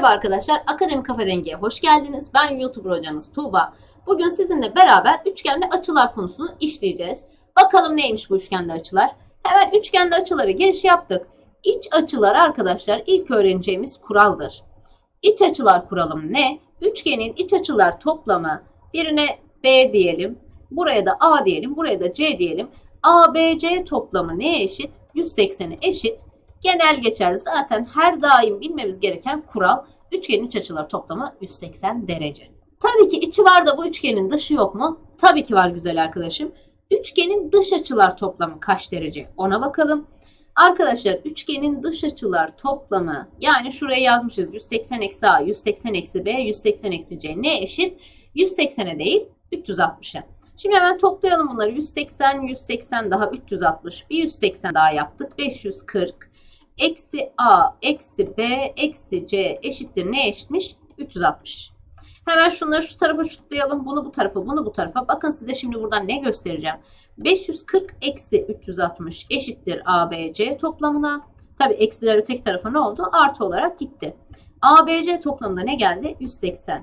Merhaba arkadaşlar, Akademi Kafa Dengi'ye hoş geldiniz. Ben YouTuber hocanız Tuğba. Bugün sizinle beraber üçgenli açılar konusunu işleyeceğiz. Bakalım neymiş bu üçgenli açılar? Hemen üçgenli açılara giriş yaptık. İç açılar arkadaşlar ilk öğreneceğimiz kuraldır. İç açılar kuralım ne? Üçgenin iç açılar toplamı birine B diyelim, buraya da A diyelim, buraya da C diyelim. ABC toplamı neye eşit? 180'e eşit. Genel geçer zaten her daim bilmemiz gereken kural üçgenin iç açıları toplamı 180 derece. Tabii ki içi var da bu üçgenin dışı yok mu? Tabii ki var güzel arkadaşım. Üçgenin dış açılar toplamı kaç derece? Ona bakalım. Arkadaşlar üçgenin dış açılar toplamı yani şuraya yazmışız 180 eksi A, 180 eksi B, 180 eksi C ne eşit? 180'e değil 360'a. Şimdi hemen toplayalım bunları. 180, 180 daha 360, bir 180 daha yaptık. 540 eksi A eksi B eksi C eşittir ne eşitmiş? 360. Hemen şunları şu tarafa şutlayalım. Bunu bu tarafa, bunu bu tarafa. Bakın size şimdi buradan ne göstereceğim. 540 eksi 360 eşittir ABC toplamına. Tabi eksiler öteki tarafa ne oldu? Artı olarak gitti. ABC toplamında ne geldi? 180.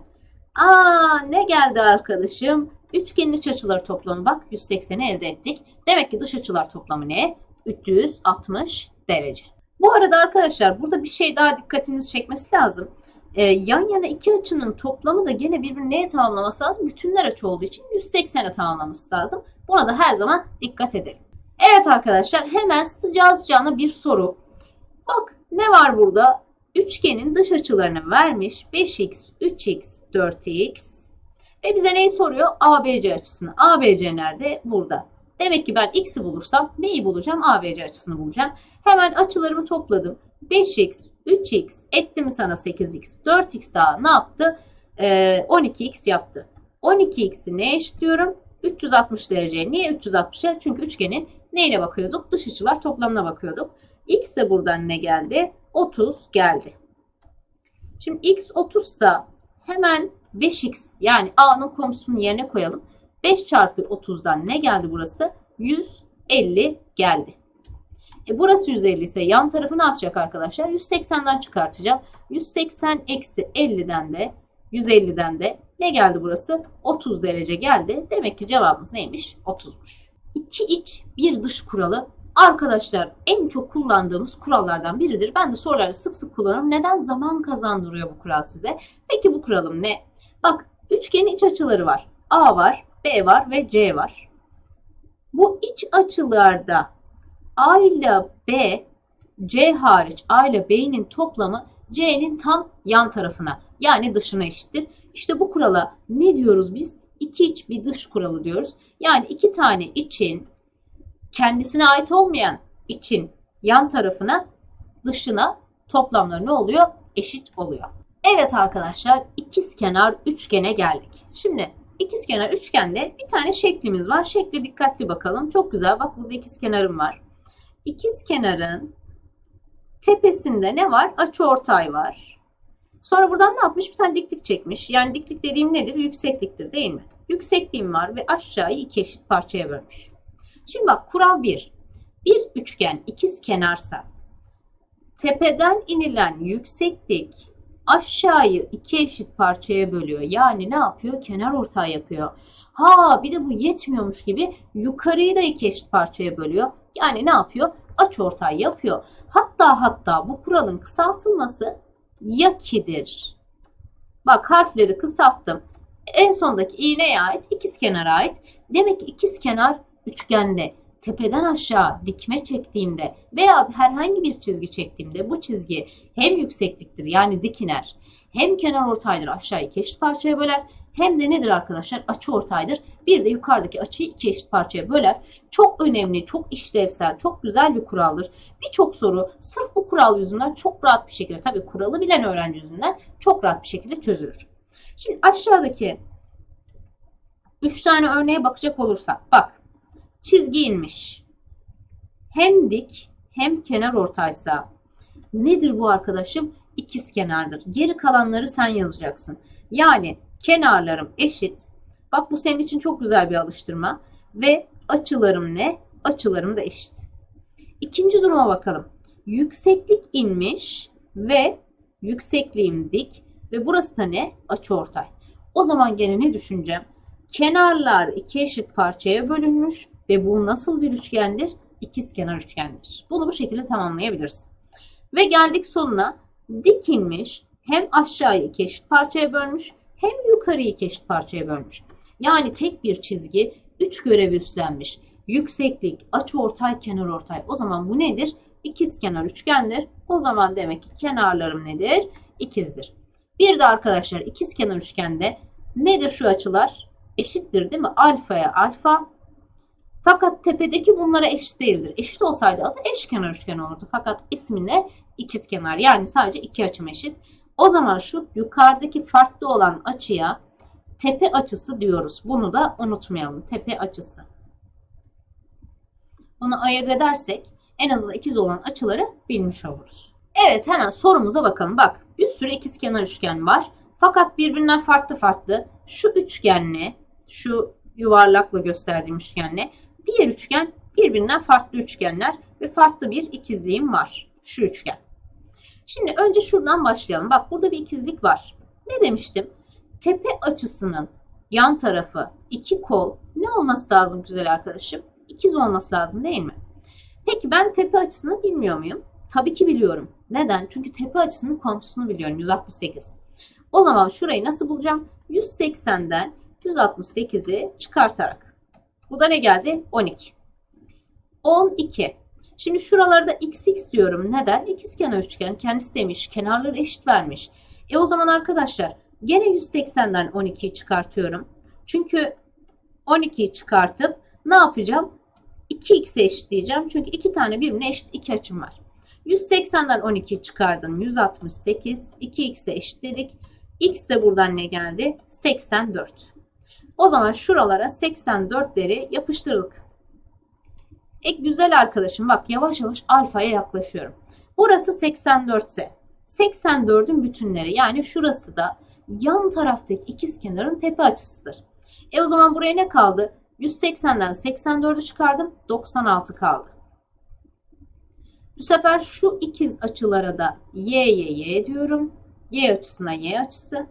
Aa ne geldi arkadaşım? Üçgenin iç açıları toplamı bak 180'i elde ettik. Demek ki dış açılar toplamı ne? 360 derece. Bu arada arkadaşlar burada bir şey daha dikkatinizi çekmesi lazım. Ee, yan yana iki açının toplamı da gene birbirini neye tamamlaması lazım? Bütünler açı olduğu için 180'e tamamlaması lazım. Buna da her zaman dikkat edelim. Evet arkadaşlar hemen sıcağı sıcağına bir soru. Bak ne var burada? Üçgenin dış açılarını vermiş. 5x, 3x, 4x. Ve bize neyi soruyor? ABC açısını. ABC nerede? Burada. Demek ki ben x'i bulursam neyi bulacağım? ABC açısını bulacağım. Hemen açılarımı topladım. 5x, 3x etti mi sana 8x, 4x daha ne yaptı? Ee, 12x yaptı. 12x'i neye eşitliyorum? 360 dereceye. Niye 360'a? Çünkü üçgenin neyine bakıyorduk? Dış açılar toplamına bakıyorduk. X de buradan ne geldi? 30 geldi. Şimdi x 30 ise hemen 5x yani a'nın komşusunun yerine koyalım. 5 çarpı 30'dan ne geldi burası? 150 geldi. E burası 150 ise yan tarafı ne yapacak arkadaşlar? 180'den çıkartacağım. 180 eksi 50'den de 150'den de ne geldi burası? 30 derece geldi. Demek ki cevabımız neymiş? 30'muş. İki iç bir dış kuralı arkadaşlar en çok kullandığımız kurallardan biridir. Ben de sorularda sık sık kullanırım. Neden zaman kazandırıyor bu kural size? Peki bu kuralım ne? Bak üçgenin iç açıları var. A var, B var ve C var. Bu iç açılarda A ile B, C hariç A ile B'nin toplamı C'nin tam yan tarafına yani dışına eşittir. İşte bu kurala ne diyoruz biz? İki iç bir dış kuralı diyoruz. Yani iki tane için kendisine ait olmayan için yan tarafına dışına toplamları ne oluyor? Eşit oluyor. Evet arkadaşlar ikizkenar üçgene geldik. Şimdi ikizkenar üçgende bir tane şeklimiz var. Şekle dikkatli bakalım. Çok güzel. Bak burada ikizkenarım var. İkizkenarın tepesinde ne var? Açıortay var. Sonra buradan ne yapmış? Bir tane diklik çekmiş. Yani diklik dediğim nedir? Yüksekliktir değil mi? Yüksekliğim var ve aşağıyı iki eşit parçaya bölmüş. Şimdi bak kural 1. Bir üçgen ikiz kenarsa tepeden inilen yükseklik aşağıyı iki eşit parçaya bölüyor. Yani ne yapıyor? Kenar ortay yapıyor. Ha bir de bu yetmiyormuş gibi yukarıyı da iki eşit parçaya bölüyor. Yani ne yapıyor? Aç ortay yapıyor. Hatta hatta bu kuralın kısaltılması yakidir. Bak harfleri kısalttım. En sondaki iğneye ait, ikizkenara ait. Demek ki ikizkenar üçgende tepeden aşağı dikme çektiğimde veya herhangi bir çizgi çektiğimde bu çizgi hem yüksekliktir yani dik iner hem kenar ortaydır aşağı iki parçaya böler hem de nedir arkadaşlar açı ortaydır. Bir de yukarıdaki açıyı iki eşit parçaya böler. Çok önemli, çok işlevsel, çok güzel bir kuraldır. Birçok soru sırf bu kural yüzünden çok rahat bir şekilde tabii kuralı bilen öğrenci yüzünden çok rahat bir şekilde çözülür. Şimdi aşağıdaki 3 tane örneğe bakacak olursak bak çizgi inmiş. Hem dik hem kenar ortaysa nedir bu arkadaşım? İkiz kenardır. Geri kalanları sen yazacaksın. Yani kenarlarım eşit. Bak bu senin için çok güzel bir alıştırma. Ve açılarım ne? Açılarım da eşit. İkinci duruma bakalım. Yükseklik inmiş ve Yüksekliğim dik ve burası da ne? Açıortay. O zaman gene ne düşüneceğim? Kenarlar iki eşit parçaya bölünmüş ve bu nasıl bir üçgendir? İkizkenar üçgendir. Bunu bu şekilde tamamlayabilirsin. Ve geldik sonuna. Dik inmiş hem aşağıyı iki eşit parçaya bölmüş hem yukarıyı iki eşit parçaya bölmüş. Yani tek bir çizgi üç görev üstlenmiş. Yükseklik, açıortay, kenarortay. O zaman bu nedir? İkizkenar üçgendir. O zaman demek ki kenarlarım nedir? İkizdir. Bir de arkadaşlar ikizkenar üçgende nedir şu açılar? Eşittir değil mi? Alfaya alfa. Fakat tepedeki bunlara eşit değildir. Eşit olsaydı adı eşkenar üçgen olurdu. Fakat ismi ne? İkizkenar. Yani sadece iki açım eşit. O zaman şu yukarıdaki farklı olan açıya tepe açısı diyoruz. Bunu da unutmayalım. Tepe açısı. Bunu ayırt edersek en azından ikiz olan açıları bilmiş oluruz. Evet hemen sorumuza bakalım. Bak bir sürü ikizkenar üçgen var. Fakat birbirinden farklı farklı şu üçgenle şu yuvarlakla gösterdiğim üçgenle diğer üçgen birbirinden farklı üçgenler ve farklı bir ikizliğim var. Şu üçgen. Şimdi önce şuradan başlayalım. Bak burada bir ikizlik var. Ne demiştim? Tepe açısının yan tarafı iki kol ne olması lazım güzel arkadaşım? İkiz olması lazım değil mi? Peki ben tepe açısını bilmiyor muyum? Tabii ki biliyorum. Neden? Çünkü tepe açısının komşusunu biliyorum. 168. O zaman şurayı nasıl bulacağım? 180'den 168'i çıkartarak. Bu da ne geldi? 12. 12. Şimdi şuralarda xx diyorum. Neden? İkizkenar üçgen kendisi demiş. Kenarları eşit vermiş. E o zaman arkadaşlar gene 180'den 12'yi çıkartıyorum. Çünkü 12'yi çıkartıp ne yapacağım? 2x'e eşitleyeceğim. Çünkü iki tane birbirine eşit iki açım var. 180'den 12'yi çıkardın. 168. 2x'e eşitledik. x de buradan ne geldi? 84. O zaman şuralara 84'leri yapıştırdık. E güzel arkadaşım bak yavaş yavaş alfaya yaklaşıyorum. Burası 84 ise 84'ün bütünleri yani şurası da yan taraftaki ikizkenarın tepe açısıdır. E o zaman buraya ne kaldı? 180'den 84'ü çıkardım. 96 kaldı. Bu sefer şu ikiz açılara da y y y diyorum. Y açısına y açısı.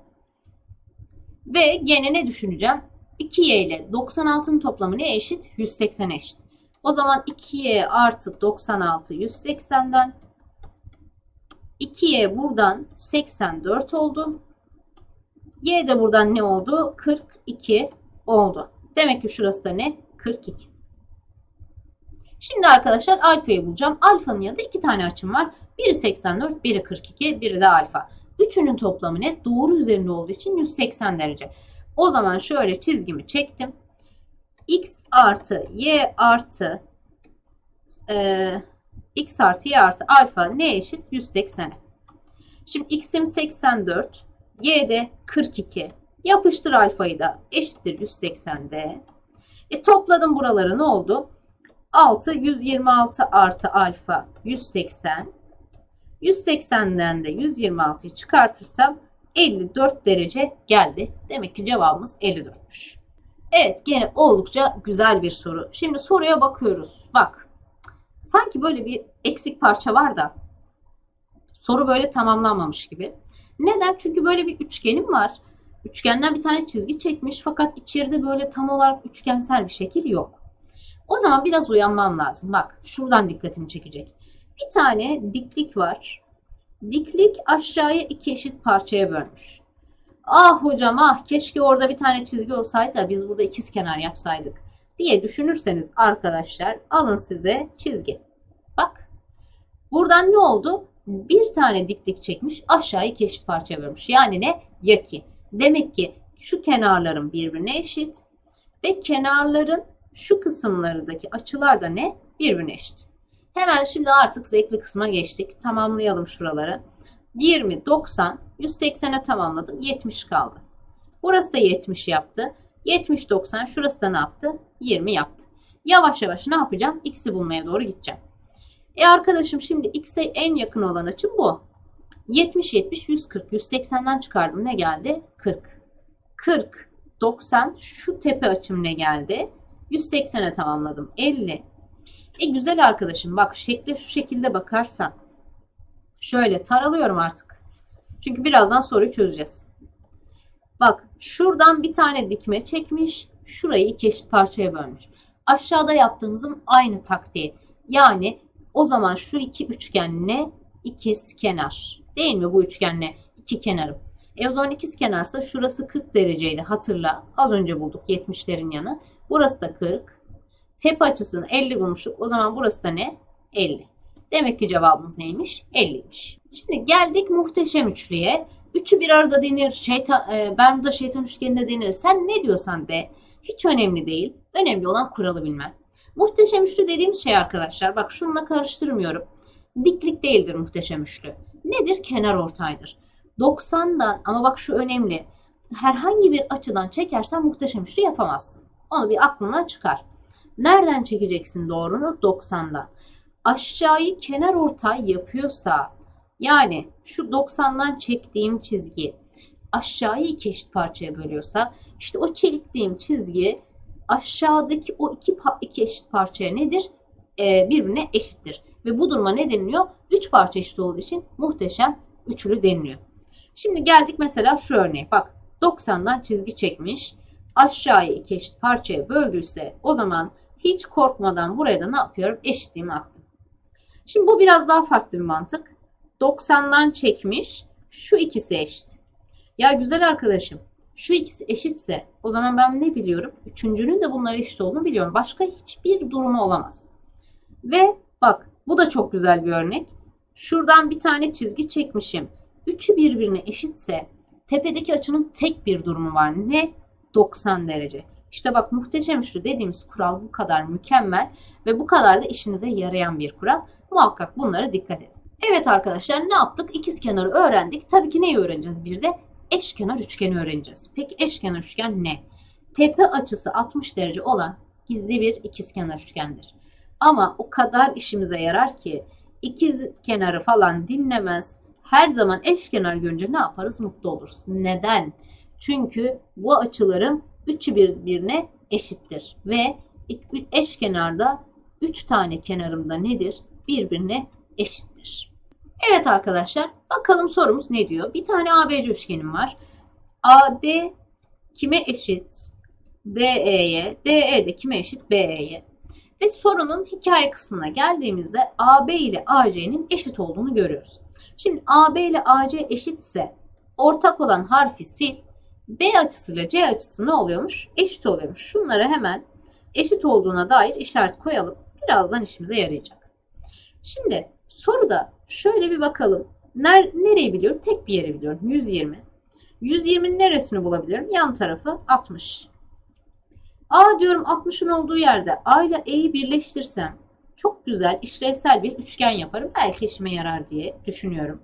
Ve gene ne düşüneceğim? 2y ile 96'nın toplamı ne eşit? 180 eşit. O zaman 2y artı 96 180'den 2y buradan 84 oldu. Y de buradan ne oldu? 42 oldu. Demek ki şurası da ne? 42. Şimdi arkadaşlar alfayı bulacağım. Alfanın yanında iki tane açım var. Biri 84, biri 42, biri de alfa. Üçünün toplamı ne? Doğru üzerinde olduğu için 180 derece. O zaman şöyle çizgimi çektim. x artı y artı e, x artı y artı alfa ne eşit? 180'e. Şimdi x'im 84, y de 42. Yapıştır alfayı da eşittir 180'de. E topladım buraları ne oldu? 6 126 artı alfa 180. 180'den de 126'yı çıkartırsam 54 derece geldi. Demek ki cevabımız 54'müş. Evet gene oldukça güzel bir soru. Şimdi soruya bakıyoruz. Bak sanki böyle bir eksik parça var da soru böyle tamamlanmamış gibi. Neden? Çünkü böyle bir üçgenim var. Üçgenden bir tane çizgi çekmiş fakat içeride böyle tam olarak üçgensel bir şekil yok. O zaman biraz uyanmam lazım. Bak şuradan dikkatimi çekecek. Bir tane diklik var. Diklik aşağıya iki eşit parçaya bölmüş. Ah hocam ah keşke orada bir tane çizgi olsaydı da biz burada ikiz kenar yapsaydık diye düşünürseniz arkadaşlar alın size çizgi. Bak buradan ne oldu? Bir tane diklik çekmiş aşağıya iki eşit parçaya bölmüş. Yani ne? Yaki. Demek ki şu kenarların birbirine eşit ve kenarların şu kısımlarındaki açılar da ne? Birbirine eşit. Hemen şimdi artık zevkli kısma geçtik. Tamamlayalım şuraları. 20, 90, 180'e tamamladım. 70 kaldı. Burası da 70 yaptı. 70, 90 şurası da ne yaptı? 20 yaptı. Yavaş yavaş ne yapacağım? X'i bulmaya doğru gideceğim. E arkadaşım şimdi X'e en yakın olan açım bu. 70, 70, 140. 180'den çıkardım. Ne geldi? 40. 40, 90. Şu tepe açım ne geldi? 180'e tamamladım. 50. E güzel arkadaşım bak şekle şu şekilde bakarsan. Şöyle taralıyorum artık. Çünkü birazdan soruyu çözeceğiz. Bak şuradan bir tane dikme çekmiş. Şurayı iki eşit parçaya bölmüş. Aşağıda yaptığımızın aynı taktiği. Yani o zaman şu iki üçgen ne? İkiz kenar. Değil mi bu üçgenle iki kenarım? E o zaman ikiz kenarsa şurası 40 dereceydi hatırla. Az önce bulduk 70'lerin yanı. Burası da 40. Tepe açısını 50 bulmuştuk. O zaman burası da ne? 50. Demek ki cevabımız neymiş? 50'ymiş. Şimdi geldik muhteşem üçlüye. Üçü bir arada denir. Şeytan, e, Bermuda şeytan üçgeninde denir. Sen ne diyorsan de. Hiç önemli değil. Önemli olan kuralı bilmen. Muhteşem üçlü dediğimiz şey arkadaşlar. Bak şununla karıştırmıyorum. Diklik değildir muhteşem üçlü. Nedir? Kenar ortaydır. 90'dan ama bak şu önemli. Herhangi bir açıdan çekersen muhteşem üçlü yapamazsın. Onu bir aklından çıkar. Nereden çekeceksin doğrunu? 90'dan. Aşağıyı kenar ortay yapıyorsa yani şu 90'dan çektiğim çizgi aşağıyı iki eşit parçaya bölüyorsa işte o çektiğim çizgi aşağıdaki o iki, iki eşit parçaya nedir? Ee, birbirine eşittir. Ve bu duruma ne deniliyor? Üç parça eşit olduğu için muhteşem üçlü deniliyor. Şimdi geldik mesela şu örneğe. Bak 90'dan çizgi çekmiş. Aşağıyı iki eşit parçaya böldüyse o zaman hiç korkmadan buraya da ne yapıyorum? Eşitliğimi attım. Şimdi bu biraz daha farklı bir mantık. 90'dan çekmiş. Şu ikisi eşit. Ya güzel arkadaşım şu ikisi eşitse o zaman ben ne biliyorum? Üçüncünün de bunlara eşit olduğunu biliyorum. Başka hiçbir durumu olamaz. Ve bak bu da çok güzel bir örnek. Şuradan bir tane çizgi çekmişim. Üçü birbirine eşitse tepedeki açının tek bir durumu var. Ne? 90 derece. İşte bak muhteşem üçlü dediğimiz kural bu kadar mükemmel ve bu kadar da işinize yarayan bir kural. Muhakkak bunlara dikkat edin. Evet arkadaşlar ne yaptık? İkizkenarı öğrendik. Tabii ki neyi öğreneceğiz bir de? Eşkenar üçgeni öğreneceğiz. Peki eşkenar üçgen ne? Tepe açısı 60 derece olan gizli bir ikizkenar üçgendir. Ama o kadar işimize yarar ki ikiz kenarı falan dinlemez. Her zaman eşkenar görünce ne yaparız? Mutlu oluruz. Neden? Çünkü bu açılarım üçü birbirine eşittir. Ve eşkenarda 3 tane kenarımda nedir? Birbirine eşittir. Evet arkadaşlar bakalım sorumuz ne diyor? Bir tane ABC üçgenim var. AD kime eşit? DE'ye, DE de kime eşit? BE'ye. Ve sorunun hikaye kısmına geldiğimizde AB ile AC'nin eşit olduğunu görüyoruz. Şimdi AB ile AC eşitse ortak olan harfi sil. B açısıyla C açısı ne oluyormuş? Eşit oluyormuş. Şunları hemen eşit olduğuna dair işaret koyalım. Birazdan işimize yarayacak. Şimdi soruda şöyle bir bakalım. Ner nereyi biliyorum? Tek bir yeri biliyorum. 120. 120'nin neresini bulabilirim? Yan tarafı 60. A diyorum 60'ın olduğu yerde A ile E'yi birleştirsem çok güzel işlevsel bir üçgen yaparım. Belki işime yarar diye düşünüyorum.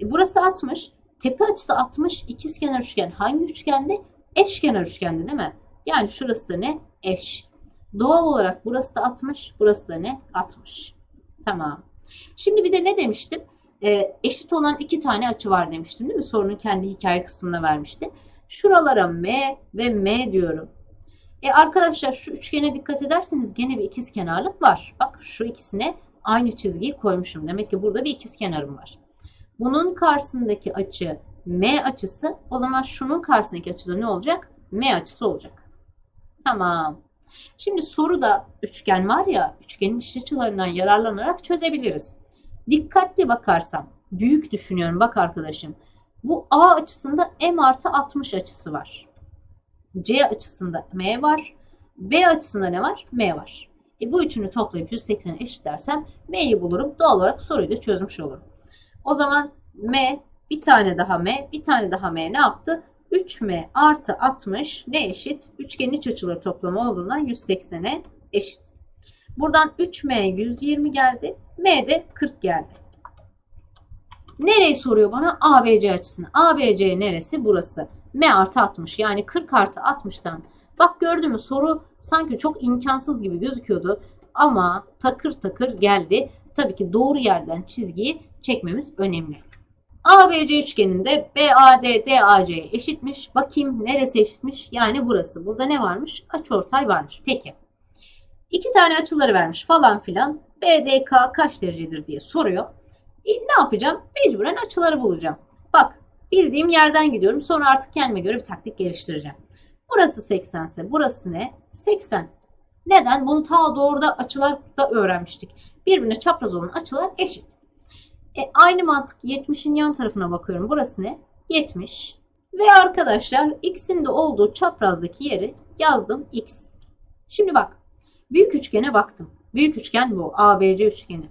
E burası 60. Tepe açısı 60. İkizkenar üçgen hangi üçgende? Eşkenar üçgende değil mi? Yani şurası da ne? Eş. Doğal olarak burası da 60. Burası da ne? 60. Tamam. Şimdi bir de ne demiştim? E, eşit olan iki tane açı var demiştim değil mi? Sorunun kendi hikaye kısmında vermişti. Şuralara M ve M diyorum. E arkadaşlar şu üçgene dikkat ederseniz gene bir ikiz kenarlık var. Bak şu ikisine aynı çizgiyi koymuşum. Demek ki burada bir ikiz kenarım var. Bunun karşısındaki açı M açısı. O zaman şunun karşısındaki açıda ne olacak? M açısı olacak. Tamam. Şimdi soruda üçgen var ya, üçgenin iç açılarından yararlanarak çözebiliriz. Dikkatli bakarsam, büyük düşünüyorum bak arkadaşım. Bu A açısında M artı 60 açısı var. C açısında M var. B açısında ne var? M var. E bu üçünü toplayıp 180'e eşitlersem M'yi bulurum. Doğal olarak soruyu da çözmüş olurum. O zaman M bir tane daha M, bir tane daha M ne yaptı? 3M artı 60 ne eşit? Üçgenin iç açıları toplamı olduğundan 180'e eşit. Buradan 3M 120 geldi. M de 40 geldi. Nereyi soruyor bana? ABC açısını. ABC neresi? Burası. M artı 60 yani 40 artı 60'tan. Bak gördün mü soru sanki çok imkansız gibi gözüküyordu. Ama takır takır geldi. Tabii ki doğru yerden çizgiyi çekmemiz önemli. ABC üçgeninde BAD DAC'ye eşitmiş. Bakayım neresi eşitmiş? Yani burası. Burada ne varmış? Açıortay varmış. Peki. İki tane açıları vermiş falan filan. BDK kaç derecedir diye soruyor. E, ne yapacağım? Mecburen açıları bulacağım. Bak bildiğim yerden gidiyorum. Sonra artık kendime göre bir taktik geliştireceğim. Burası 80 ise burası ne? 80. Neden? Bunu ta doğruda açılarda öğrenmiştik. Birbirine çapraz olan açılar eşit. E, aynı mantık 70'in yan tarafına bakıyorum. Burası ne? 70. Ve arkadaşlar x'in de olduğu çaprazdaki yeri yazdım x. Şimdi bak. Büyük üçgene baktım. Büyük üçgen bu. ABC üçgeni.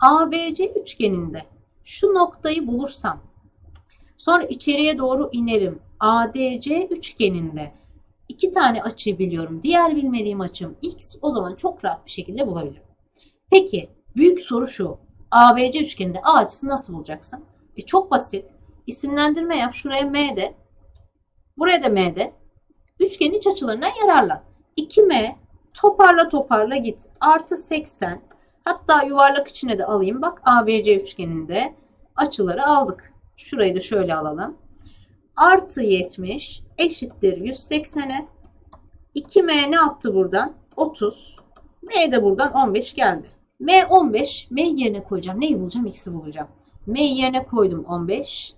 ABC üçgeninde şu noktayı bulursam sonra içeriye doğru inerim. ADC üçgeninde iki tane açı biliyorum. Diğer bilmediğim açım x o zaman çok rahat bir şekilde bulabilirim. Peki büyük soru şu. ABC üçgeninde A açısını nasıl bulacaksın? E çok basit. İsimlendirme yap. Şuraya M de. Buraya da M de. Üçgenin iç açılarından yararlan. 2M toparla toparla git. Artı 80. Hatta yuvarlak içine de alayım. Bak ABC üçgeninde açıları aldık. Şurayı da şöyle alalım. Artı 70 eşittir 180'e. 2M ne yaptı buradan? 30. M de buradan 15 geldi. M 15. M yerine koyacağım. Neyi bulacağım? X'i bulacağım. M yerine koydum 15.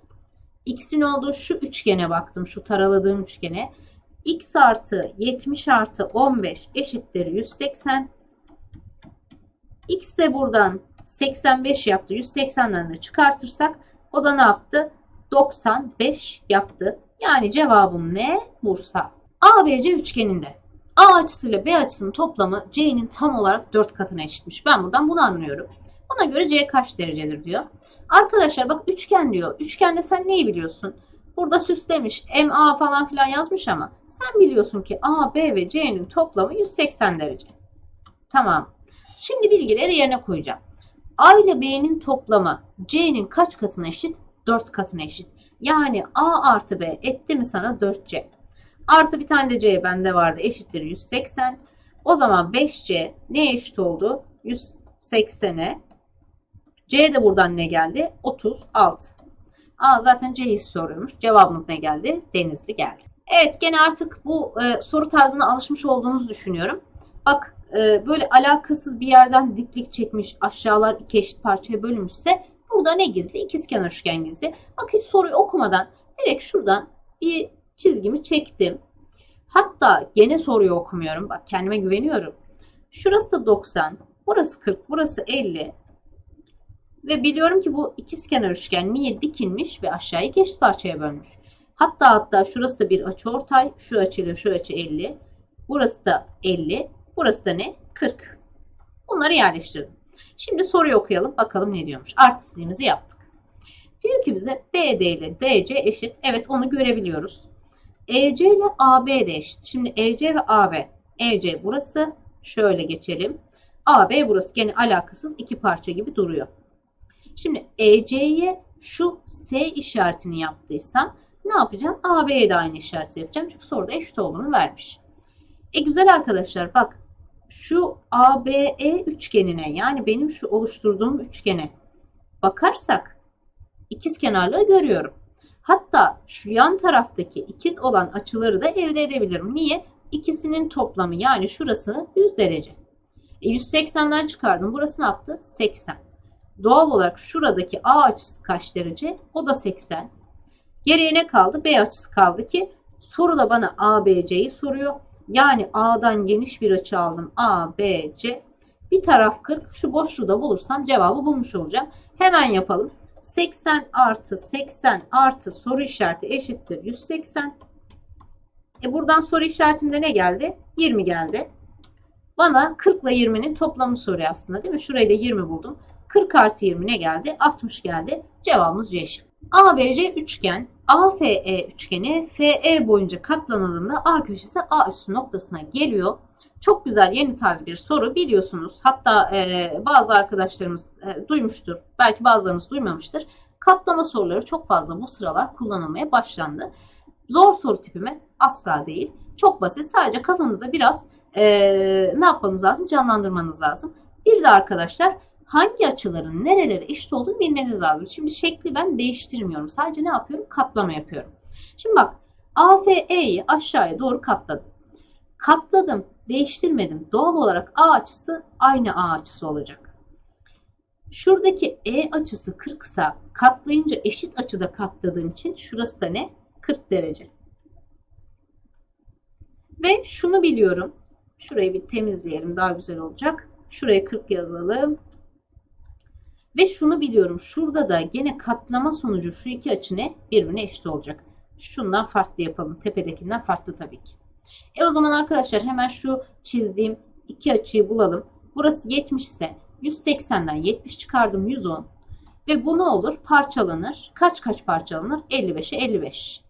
X'in olduğu şu üçgene baktım. Şu taraladığım üçgene. X artı 70 artı 15 eşittir 180. X de buradan 85 yaptı. 180'den de çıkartırsak o da ne yaptı? 95 yaptı. Yani cevabım ne? Bursa. ABC üçgeninde A açısıyla B açısının toplamı C'nin tam olarak 4 katına eşitmiş. Ben buradan bunu anlıyorum. Buna göre C kaç derecedir diyor. Arkadaşlar bak üçgen diyor. Üçgende sen neyi biliyorsun? Burada süslemiş. MA falan filan yazmış ama sen biliyorsun ki A, B ve C'nin toplamı 180 derece. Tamam. Şimdi bilgileri yerine koyacağım. A ile B'nin toplamı C'nin kaç katına eşit? 4 katına eşit. Yani A artı B etti mi sana 4C. Artı bir tane de C bende vardı eşittir 180. O zaman 5C ne eşit oldu? 180'e. C de buradan ne geldi? 36. Aa zaten C'yi soruyormuş. Cevabımız ne geldi? Denizli geldi. Evet gene artık bu e, soru tarzına alışmış olduğunuzu düşünüyorum. Bak e, böyle alakasız bir yerden diklik çekmiş aşağılar iki eşit parçaya bölünmüşse burada ne gizli? İkizkenar üçgen gizli. Bak hiç soruyu okumadan direkt şuradan bir çizgimi çektim. Hatta gene soruyu okumuyorum. Bak kendime güveniyorum. Şurası da 90, burası 40, burası 50. Ve biliyorum ki bu ikizkenar üçgen niye dikilmiş ve aşağıya eşit parçaya bölmüş. Hatta hatta şurası da bir açıortay. Şu açıyla şu açı 50. Burası da 50. Burası da ne? 40. Bunları yerleştirdim. Şimdi soruyu okuyalım. Bakalım ne diyormuş. Artistliğimizi yaptık. Diyor ki bize BD ile DC eşit. Evet onu görebiliyoruz. EC ile AB de eşit. Şimdi EC ve AB. EC burası. Şöyle geçelim. AB burası. Gene alakasız iki parça gibi duruyor. Şimdi EC'ye şu S işaretini yaptıysam ne yapacağım? AB'ye de aynı işareti yapacağım. Çünkü soruda eşit olduğunu vermiş. E güzel arkadaşlar bak şu ABE üçgenine yani benim şu oluşturduğum üçgene bakarsak ikiz kenarlığı görüyorum. Hatta şu yan taraftaki ikiz olan açıları da elde edebilirim. Niye? İkisinin toplamı yani şurası 100 derece. E 180'den çıkardım. Burası ne yaptı? 80. Doğal olarak şuradaki A açısı kaç derece? O da 80. Geriye ne kaldı? B açısı kaldı ki soruda bana ABC'yi soruyor. Yani A'dan geniş bir açı aldım. ABC. Bir taraf 40. Şu boşluğu da bulursam cevabı bulmuş olacağım. Hemen yapalım. 80 artı 80 artı soru işareti eşittir 180. E buradan soru işaretimde ne geldi? 20 geldi. Bana 40 ile 20'nin toplamı soruyor aslında değil mi? Şurayı da 20 buldum. 40 artı 20 ne geldi? 60 geldi. Cevabımız C şık. ABC üçgen AFE üçgeni FE boyunca katlanıldığında A köşesi A üstü noktasına geliyor. Çok güzel yeni tarz bir soru biliyorsunuz. Hatta e, bazı arkadaşlarımız e, duymuştur. Belki bazılarınız duymamıştır. Katlama soruları çok fazla bu sıralar kullanılmaya başlandı. Zor soru tipi mi? Asla değil. Çok basit. Sadece kafanızda biraz e, ne yapmanız lazım? Canlandırmanız lazım. Bir de arkadaşlar hangi açıların nerelere eşit olduğunu bilmeniz lazım. Şimdi şekli ben değiştirmiyorum. Sadece ne yapıyorum? Katlama yapıyorum. Şimdi bak AFE'yi aşağıya doğru katladım. Katladım, değiştirmedim. Doğal olarak A açısı aynı A açısı olacak. Şuradaki E açısı 40 ise katlayınca eşit açıda katladığım için şurası da ne? 40 derece. Ve şunu biliyorum. Şurayı bir temizleyelim daha güzel olacak. Şuraya 40 yazalım. Ve şunu biliyorum. Şurada da gene katlama sonucu şu iki açı ne? Birbirine eşit olacak. Şundan farklı yapalım. Tepedekinden farklı tabii ki. E o zaman arkadaşlar hemen şu çizdiğim iki açıyı bulalım. Burası 70 ise 180'den 70 çıkardım 110. Ve bu ne olur? Parçalanır. Kaç kaç parçalanır? 55'e 55.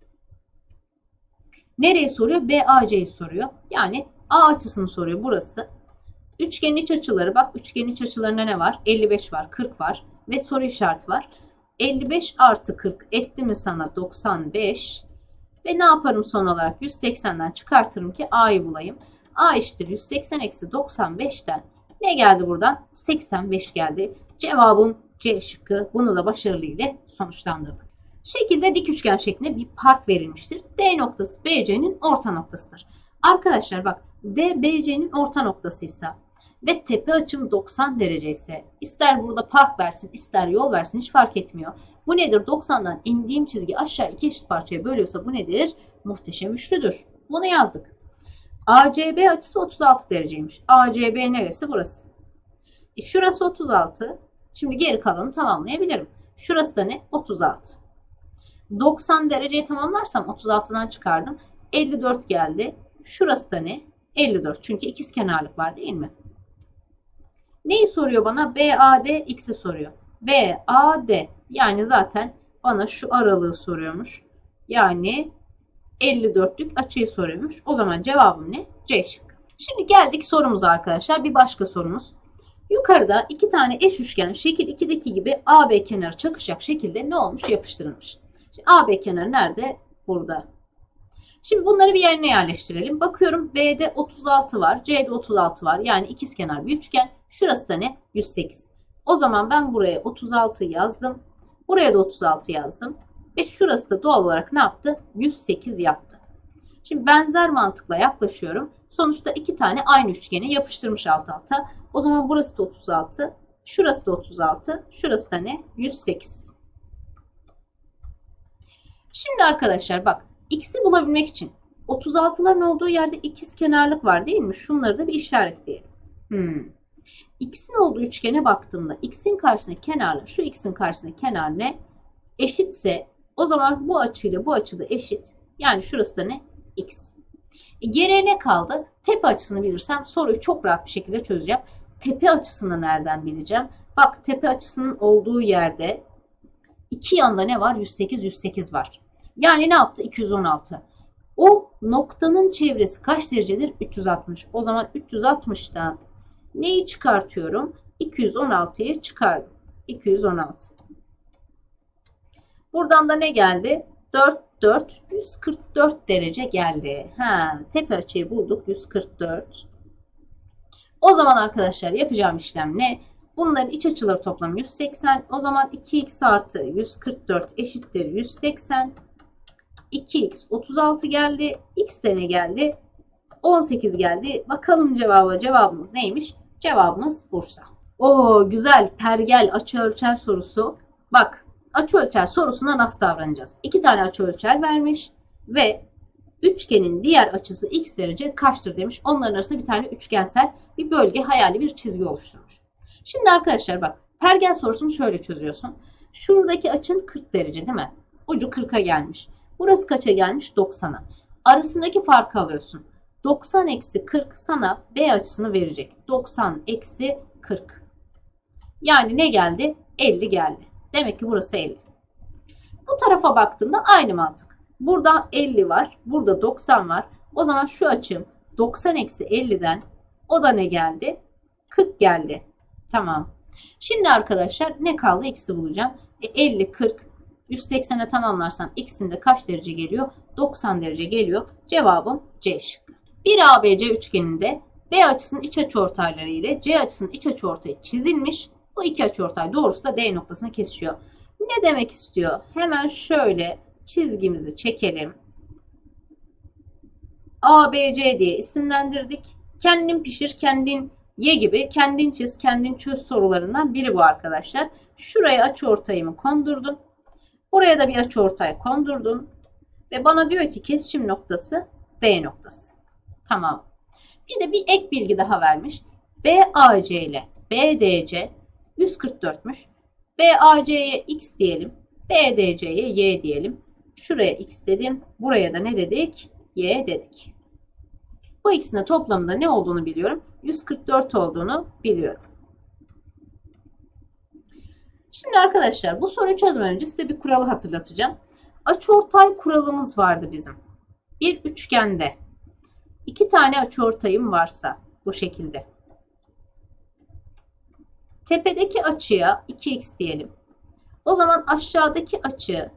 Nereyi soruyor? BAC'yi soruyor. Yani A açısını soruyor burası. Üçgenin iç açıları bak üçgenin iç açılarında ne var? 55 var, 40 var ve soru işareti var. 55 artı 40 etti mi sana 95 ve ne yaparım son olarak 180'den çıkartırım ki A'yı bulayım. A eşittir 180 eksi 95'ten ne geldi buradan? 85 geldi. Cevabım C şıkkı. Bunu da başarılı ile sonuçlandırdık. Şekilde dik üçgen şeklinde bir park verilmiştir. D noktası BC'nin orta noktasıdır. Arkadaşlar bak D BC'nin orta noktasıysa ve tepe açım 90 derece ise ister burada park versin ister yol versin hiç fark etmiyor. Bu nedir? 90'dan indiğim çizgi aşağı iki eşit parçaya bölüyorsa bu nedir? Muhteşem üçlüdür. Bunu yazdık. ACB açısı 36 dereceymiş. ACB neresi? Burası. E şurası 36. Şimdi geri kalanı tamamlayabilirim. Şurası da ne? 36. 90 dereceyi tamamlarsam 36'dan çıkardım. 54 geldi. Şurası da ne? 54. Çünkü ikiz kenarlık var değil mi? Neyi soruyor bana? BAD x'i soruyor. BAD yani zaten bana şu aralığı soruyormuş. Yani 54'lük açıyı soruyormuş. O zaman cevabım ne? C şıkkı. Şimdi geldik sorumuza arkadaşlar. Bir başka sorumuz. Yukarıda iki tane eş üçgen şekil 2'deki gibi AB kenarı çakışacak şekilde ne olmuş? Yapıştırılmış. Şimdi AB kenarı nerede? Burada. Şimdi bunları bir yerine yerleştirelim. Bakıyorum B'de 36 var. C'de 36 var. Yani ikizkenar bir üçgen. Şurası da ne? 108. O zaman ben buraya 36 yazdım. Buraya da 36 yazdım. Ve şurası da doğal olarak ne yaptı? 108 yaptı. Şimdi benzer mantıkla yaklaşıyorum. Sonuçta iki tane aynı üçgeni yapıştırmış alt alta. O zaman burası da 36. Şurası da 36. Şurası da ne? 108. Şimdi arkadaşlar bak x'i bulabilmek için 36'ların olduğu yerde ikiz kenarlık var değil mi? Şunları da bir işaretleyelim. Hmm. X'in olduğu üçgene baktığımda x'in karşısındaki kenarla şu x'in karşısındaki kenar ne? Eşitse o zaman bu açıyla bu açı da eşit. Yani şurası da ne? X. E geriye ne kaldı? Tepe açısını bilirsem soruyu çok rahat bir şekilde çözeceğim. Tepe açısını nereden bileceğim? Bak tepe açısının olduğu yerde iki yanda ne var? 108, 108 var. Yani ne yaptı? 216. O noktanın çevresi kaç derecedir? 360. O zaman 360'dan neyi çıkartıyorum? 216'yı çıkardım. 216. Buradan da ne geldi? 4, 4, 144 derece geldi. Ha, tepe açıyı bulduk. 144. O zaman arkadaşlar yapacağım işlem ne? Bunların iç açıları toplamı 180. O zaman 2x artı 144 eşittir 180. 2x 36 geldi. X de ne geldi? 18 geldi. Bakalım cevaba. Cevabımız neymiş? Cevabımız Bursa. Oo güzel pergel açı ölçer sorusu. Bak açı ölçer sorusuna nasıl davranacağız? İki tane açı ölçer vermiş ve üçgenin diğer açısı x derece kaçtır demiş. Onların arasında bir tane üçgensel bir bölge hayali bir çizgi oluşturmuş. Şimdi arkadaşlar bak pergel sorusunu şöyle çözüyorsun. Şuradaki açın 40 derece değil mi? Ucu 40'a gelmiş. Burası kaça gelmiş? 90'a. Arasındaki farkı alıyorsun. 90 eksi 40 sana B açısını verecek. 90 eksi 40. Yani ne geldi? 50 geldi. Demek ki burası 50. Bu tarafa baktığımda aynı mantık. Burada 50 var. Burada 90 var. O zaman şu açım 90 eksi 50'den o da ne geldi? 40 geldi. Tamam. Şimdi arkadaşlar ne kaldı? X'i bulacağım. E 50, 40, 180'e tamamlarsam x'in de kaç derece geliyor? 90 derece geliyor. Cevabım C şıkkı. Bir ABC üçgeninde B açısının iç açıortayları ile C açısının iç açıortayı çizilmiş. Bu iki açıortay doğrusu da D noktasına kesişiyor. Ne demek istiyor? Hemen şöyle çizgimizi çekelim. ABC diye isimlendirdik. Kendin pişir, kendin ye gibi kendin çiz, kendin çöz sorularından biri bu arkadaşlar. Şuraya açıortayımı kondurdum. Buraya da bir açıortay kondurdum. Ve bana diyor ki kesişim noktası D noktası. Tamam. Bir de bir ek bilgi daha vermiş. BAC ile BDC 144'müş. BAC'ye X diyelim. BDC'ye Y diyelim. Şuraya X dedim. Buraya da ne dedik? Y dedik. Bu ikisinin toplamında ne olduğunu biliyorum. 144 olduğunu biliyorum. Şimdi arkadaşlar bu soruyu çözmeden önce size bir kuralı hatırlatacağım. Açıortay kuralımız vardı bizim. Bir üçgende iki tane açıortayım varsa bu şekilde. Tepedeki açıya 2x diyelim. O zaman aşağıdaki açı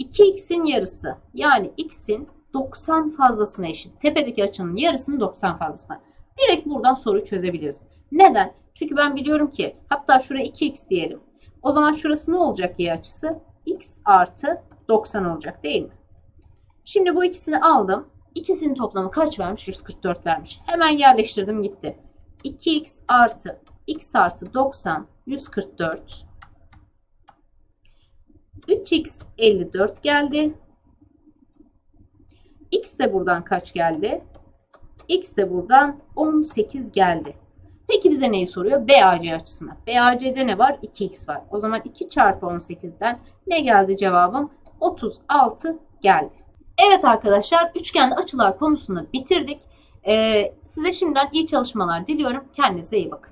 2x'in yarısı yani x'in 90 fazlasına eşit. Tepedeki açının yarısının 90 fazlasına. Direkt buradan soruyu çözebiliriz. Neden? Çünkü ben biliyorum ki hatta şuraya 2x diyelim. O zaman şurası ne olacak y açısı? x artı 90 olacak değil mi? Şimdi bu ikisini aldım. İkisinin toplamı kaç vermiş? 144 vermiş. Hemen yerleştirdim gitti. 2x artı x artı 90 144 3x 54 geldi. X de buradan kaç geldi? X de buradan 18 geldi. Peki bize neyi soruyor? BAC açısına. BAC'de ne var? 2x var. O zaman 2 çarpı 18'den ne geldi cevabım? 36 geldi. Evet arkadaşlar üçgenli açılar konusunu bitirdik. Ee, size şimdiden iyi çalışmalar diliyorum. Kendinize iyi bakın.